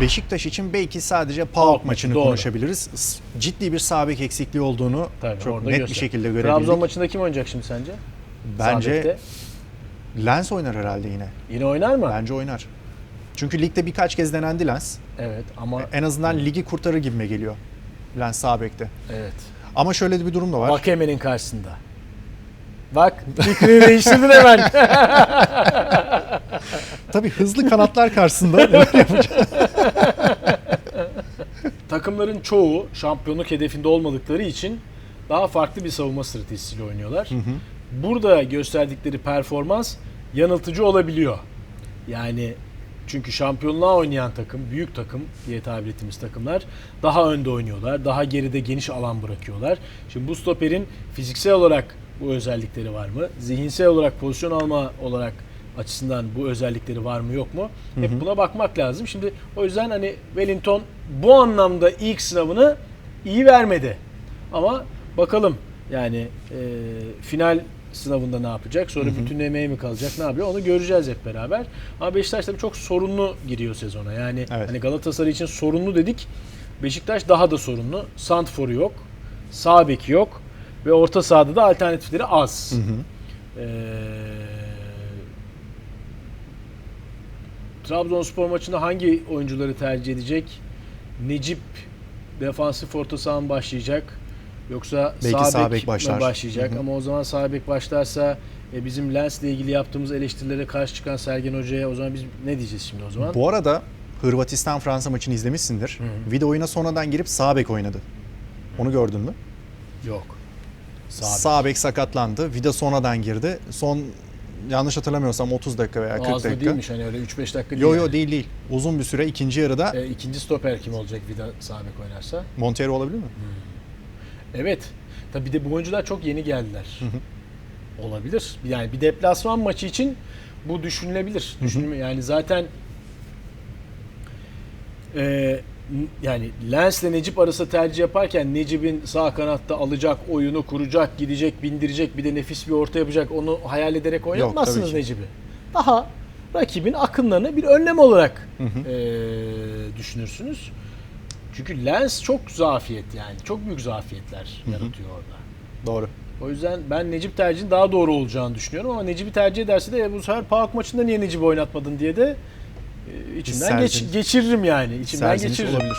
Beşiktaş için belki sadece PAOK maçını doğru. konuşabiliriz. Ciddi bir sağ bek eksikliği olduğunu Tabii, çok net göster. bir şekilde görebildik. Trabzon maçında kim oynayacak şimdi sence? Bence bekte. Lens oynar herhalde yine. Yine oynar mı? Bence oynar. Çünkü ligde birkaç kez denendi Lens. Evet ama En azından ligi kurtarır gibime geliyor. Lens sağ bekte. evet. Ama şöyle de bir durum da var. Vakeme'nin karşısında. Bak fikrini değiştirdin hemen. Tabii hızlı kanatlar karşısında böyle yapacak. Takımların çoğu şampiyonluk hedefinde olmadıkları için daha farklı bir savunma stratejisiyle oynuyorlar. Burada gösterdikleri performans yanıltıcı olabiliyor. Yani çünkü şampiyonluğa oynayan takım, büyük takım diye tabir ettiğimiz takımlar daha önde oynuyorlar. Daha geride geniş alan bırakıyorlar. Şimdi bu stoperin fiziksel olarak bu özellikleri var mı? Zihinsel olarak pozisyon alma olarak açısından bu özellikleri var mı yok mu? Hep buna bakmak lazım. Şimdi o yüzden hani Wellington bu anlamda ilk sınavını iyi vermedi. Ama bakalım yani e, final sınavında ne yapacak? Sonra bütün emeği mi kalacak? Ne yapıyor? Onu göreceğiz hep beraber. Ama Beşiktaş tabii çok sorunlu giriyor sezona. Yani Evet. hani Galatasaray için sorunlu dedik. Beşiktaş daha da sorunlu. Santfor'u yok. Sağ beki yok. Ve orta sahada da alternatifleri az. Ee, Trabzonspor maçında hangi oyuncuları tercih edecek? Necip defansif orta saha mı başlayacak? Yoksa Belki sağ bek başlar. başlayacak? Hı hı. Ama o zaman sağ bek başlarsa e, bizim Lens'le ilgili yaptığımız eleştirilere karşı çıkan Sergen Hoca'ya o zaman biz ne diyeceğiz şimdi o zaman? Bu arada Hırvatistan Fransa maçını izlemişsindir. Vida oyuna sonradan girip sağ bek oynadı. Onu gördün mü? Yok. Sağ, bek. Sağ bek sakatlandı. Vida sonradan girdi. Son yanlış hatırlamıyorsam 30 dakika veya 40 Az da dakika. değilmiş hani öyle 3-5 dakika değil. Yo yo yani. değil değil. Uzun bir süre ikinci yarıda E, ikinci stoper kim olacak Vida sağ bek oynarsa? Montero olabilir mi? Evet. Tabii bir de bu oyuncular çok yeni geldiler. Olabilir. Yani bir deplasman maçı için bu düşünülebilir. Düşünme yani zaten e, yani Lens ile Necip arası tercih yaparken Necip'in sağ kanatta alacak, oyunu kuracak, gidecek, bindirecek, bir de nefis bir orta yapacak. Onu hayal ederek oynatmazsınız. Necip'i. Daha rakibin akınlarını bir önlem olarak e, düşünürsünüz. Çünkü Lens çok zafiyet yani. Çok büyük zafiyetler yaratıyor orada. Doğru. O yüzden ben Necip tercihin daha doğru olacağını düşünüyorum ama Necip'i tercih ederse de "E, bu sefer PAOK maçında niye Necip'i oynatmadın diye de içimden geç, geçiririm yani. İçimden Serzeniş geçiririm. olabilir.